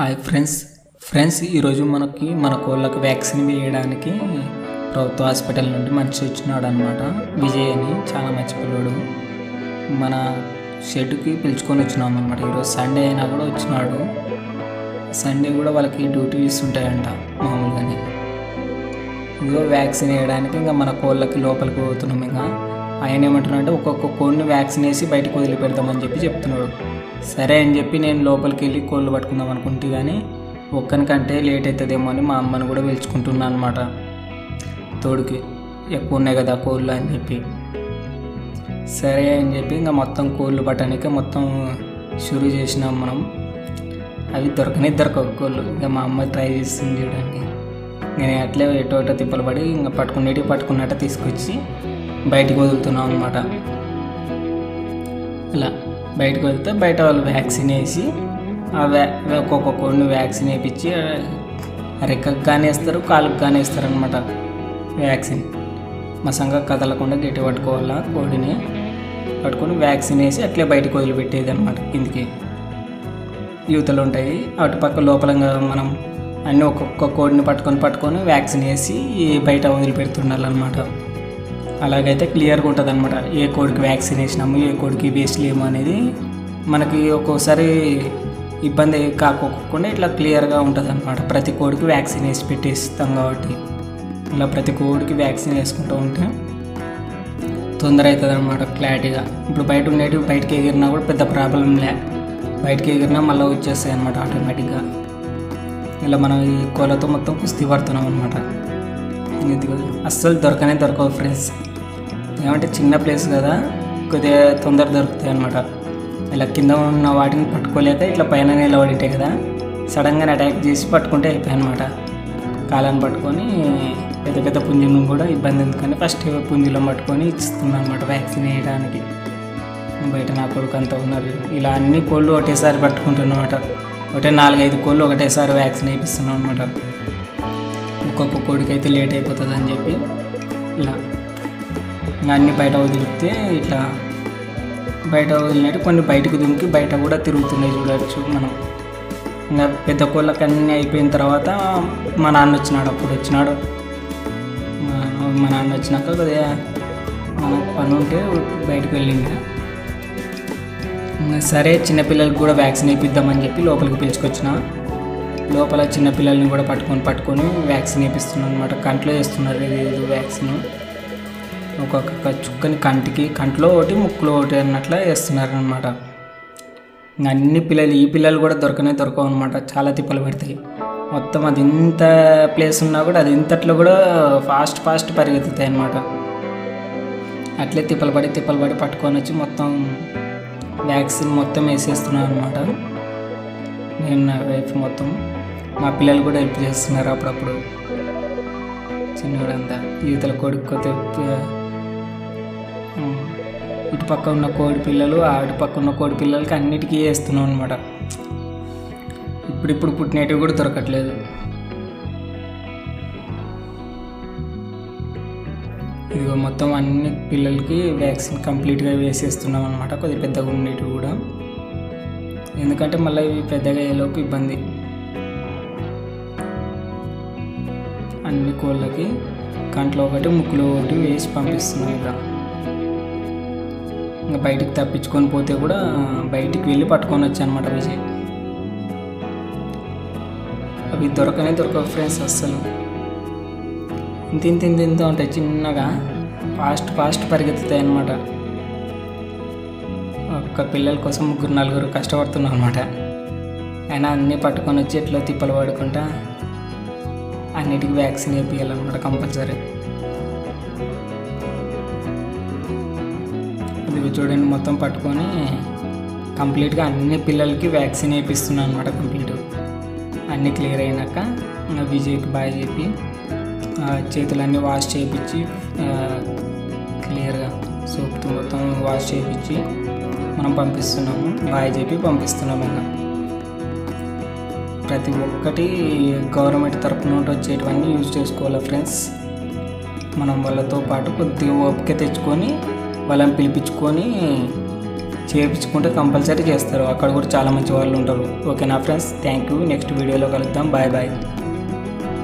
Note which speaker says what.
Speaker 1: Hi friends. Friends ఈరోజు మనకి మన కోళ్ళకి వ్యాక్సిన్ వేయడానికి ప్రభుత్వ హాస్పిటల్ నుండి మనిషి వచ్చినాడు అనమాట విజయ్ అని చాలా మంచి పిల్లోడు మన షెడ్కి పిలుచుకొని వచ్చినాం అనమాట ఈరోజు సండే అయినా కూడా వచ్చినాడు. సండే కూడా వాళ్ళకి డ్యూటీస్ ఉంటాయంట మామూలుగానే. ఇదిగో వ్యాక్సిన్ వేయడానికి ఇంకా మన కోళ్ళకి లోపలికి పోతున్నాం ఇంకా. ఆయన ఏమంటున్నాడు అంటే ఒక్కొక్క కోడిని వ్యాక్సిన్ వేసి బయటకు వదిలిపెడతామని చెప్పి చెప్తున్నాడు. సరే అని చెప్పి నేను లోపలికి వెళ్ళి కోళ్ళు పట్టుకుందాం అనుకుంటే కానీ ఒక్కనికంటే లేట్ అవుతుందేమో అని మా అమ్మని కూడా పిలుచుకుంటున్నాను అనమాట తోడుకి ఎక్కువ ఉన్నాయి కదా కోళ్ళు అని చెప్పి. సరే అని చెప్పి ఇంకా మొత్తం కోళ్ళు పట్టడానికి మొత్తం షురూ చేసినాం మనం. అవి దొరకనే దొరకవు కోళ్ళు. ఇంకా మా అమ్మ ట్రై చేస్తుంది చూడండి. నేను అట్లే ఎటో ఎటో తిప్పలు పడి ఇంకా పట్టుకునేటి పట్టుకున్నట్టు తీసుకొచ్చి బయటికి వదులుతున్నాం అనమాట అలా. బయటకు వెళ్తే బయట వాళ్ళు వ్యాక్సిన్ వేసి ఆ వ్యా ఒక్కొక్క కోడిని వ్యాక్సిన్ వేయించి రెక్కకు కానీ వేస్తారు కాలుకు కానీ వేస్తారు అనమాట వ్యాక్సిన్. మా సంఘ కదలకుండా గట్టి పట్టుకోవాలా కోడిని పట్టుకొని వ్యాక్సిన్ వేసి అట్లే బయటకు వదిలిపెట్టేది అనమాట కిందికి. యూతలు ఉంటాయి అటుపక్క లోపల మనం అన్నీ ఒక్కొక్క కోడిని పట్టుకొని పట్టుకొని వ్యాక్సిన్ వేసి బయట వదిలిపెడుతుండాలన్నమాట అలాగైతే క్లియర్గా ఉంటుంది అనమాట ఏ కోడికి వ్యాక్సిన్ వేసినాము ఏ కోడికి వేసలేము అనేది మనకి ఒక్కోసారి ఇబ్బంది కాకోకుండా ఇట్లా క్లియర్గా ఉంటుంది అనమాట ప్రతి కోడికి వ్యాక్సిన్ వేసి పెట్టేస్తాం కాబట్టి. ఇలా ప్రతి కోడికి వ్యాక్సిన్ వేసుకుంటూ ఉంటే తొందర అవుతుంది అనమాట క్లారిటీగా ఇప్పుడు బయట ఉండేటివి బయటకి ఎగిరినా కూడా పెద్ద ప్రాబ్లం లే. బయటకి ఎగిరినా మళ్ళీ వచ్చేస్తాయి అనమాట ఆటోమేటిక్గా ఇలా మనం ఈ కోళ్ళతో మొత్తం కుస్తీ పడుతున్నాం అనమాట అస్సలు దొరకనే దొరకవు ఫ్రెండ్స్ ఏమంటే చిన్న ప్లేస్ కదా కొద్దిగా తొందర దొరుకుతాయి అనమాట ఇలా కింద ఉన్న వాటిని పట్టుకోలేక ఇట్లా పైన నిలబడి కదా సడన్గా అటాక్ చేసి పట్టుకుంటే అయిపోయాయి అనమాట కాలాన్ని పట్టుకొని పెద్ద పెద్ద పుంజులను కూడా ఇబ్బంది ఎందుకని ఫస్ట్ పుంజులను పట్టుకొని ఇస్తున్నాను అనమాట వ్యాక్సిన్ వేయడానికి. బయట నా కొడుకు అంతా ఉన్నారు. ఇలా అన్ని కోళ్ళు ఒకటేసారి పట్టుకుంటున్నమాట ఒకటే నాలుగైదు కోళ్ళు ఒకటేసారి వ్యాక్సిన్ వేయిస్తున్నాం అనమాట ఒక్కొక్క కోడికి అయితే లేట్ అయిపోతుంది అని చెప్పి ఇలా. ఇంకా అన్ని బయట వదిలితే ఇట్లా బయట వదిలినట్టు కొన్ని బయటకు దుమికి బయట కూడా తిరుగుతున్నాయి చూడవచ్చు మనం. ఇంకా పెద్ద కోళ్ళకి అన్నీ అయిపోయిన తర్వాత మా నాన్న వచ్చినాడు అప్పుడు వచ్చినాడు. మా- నాన్న వచ్చినాక కొద్దిగా మనకు పని ఉంటే బయటకు వెళ్ళింది సరే చిన్నపిల్లలకి కూడా వ్యాక్సిన్ వేయిద్దామని చెప్పి లోపలికి పిలుచుకొచ్చిన. లోపల చిన్నపిల్లల్ని కూడా పట్టుకొని పట్టుకొని వ్యాక్సిన్ వేపిస్తున్నాను అనమాట కంట్లో వేస్తున్నారు ఇది వ్యాక్సిన్. ఒక్కొక్క చుక్కని కంటికి కంట్లో ఒకటి ముక్కులో ఒకటి అన్నట్లా వేస్తున్నారు అనమాట అన్ని పిల్లలు ఈ పిల్లలు కూడా దొరకనే దొరకవు అనమాట చాలా తిప్పలు పడతాయి. మొత్తం అది ఇంత ప్లేస్ ఉన్నా కూడా అది ఇంతట్లో కూడా ఫాస్ట్ ఫాస్ట్ పరిగెత్తుతాయి అనమాట అట్లే తిప్పలు పడి తిప్పలు పడి పట్టుకొని వచ్చి మొత్తం వ్యాక్సిన్ మొత్తం వేసేస్తున్నాను అనమాట నేను నా వైఫ్ మొత్తం. మా పిల్లలు కూడా హెల్ప్ చేస్తున్నారు అప్పుడప్పుడు. చిన్నవాడంతా యువతల కొడుకు కొత్త ఇటు పక్క ఉన్న కోడి పిల్లలు ఆ అటు పక్క ఉన్న కోడి పిల్లలకి అన్నిటికీ వేస్తున్నాం అనమాట ఇప్పుడిప్పుడు పుట్టినటివి కూడా దొరకట్లేదు. ఇదిగో మొత్తం అన్ని పిల్లలకి వ్యాక్సిన్ కంప్లీట్గా వేసేస్తున్నాం అనమాట కొద్దిగా పెద్దగా ఉండేటివి కూడా. ఎందుకంటే మళ్ళీ ఇవి పెద్దగా అయ్యేలోపు ఇబ్బంది. అన్ని కోళ్ళకి కంట్లో ఒకటి ముక్కులో ఒకటి వేసి పంపిస్తున్నాం ఇక. ఇంకా బయటికి తప్పించుకొని పోతే కూడా బయటికి వెళ్ళి పట్టుకొని వచ్చా అనమాట విజయ్. అవి దొరకనే దొరకవు ఫ్రెండ్స్ అస్సలు. ఇంత ఇంత ఇంత ఇంత ఉంటాయి చిన్నగా ఫాస్ట్ ఫాస్ట్ పరిగెత్తుతాయి అనమాట ఒక్క పిల్లల కోసం ముగ్గురు నలుగురు కష్టపడుతున్నాం అనమాట అయినా అన్నీ పట్టుకొని వచ్చి ఎట్లా తిప్పలు పడుకుంటా అన్నిటికీ వ్యాక్సిన్ వేయించాలన్నమాట కంపల్సరీ. ఇది చూడండి మొత్తం పట్టుకొని కంప్లీట్గా అన్ని పిల్లలకి వ్యాక్సిన్ వేపిస్తున్నాను అనమాట కంప్లీట్. అన్నీ క్లియర్ అయినాక విజయ్కి బాయ్ చెప్పి చేతులన్నీ వాష్ చేయించి క్లియర్గా సోప్తో మొత్తం వాష్ చేయించి మనం పంపిస్తున్నాము. బాయ్ చెప్పి పంపిస్తున్నాము ఇంకా. ప్రతి ఒక్కటి గవర్నమెంట్ తరపు నుండి వచ్చేటివన్నీ యూజ్ చేసుకోవాలి ఫ్రెండ్స్? మనం వాళ్ళతో పాటు కొద్దిగా ఓపిక తెచ్చుకొని వాళ్ళని పిలిపించుకొని చేయించుకుంటే కంపల్సరీ చేస్తారు. అక్కడ కూడా చాలా మంచి వాళ్ళు ఉంటారు. ఓకే నా ఫ్రెండ్స్ థ్యాంక్ యూ నెక్స్ట్ వీడియోలో కలుద్దాం. Bye bye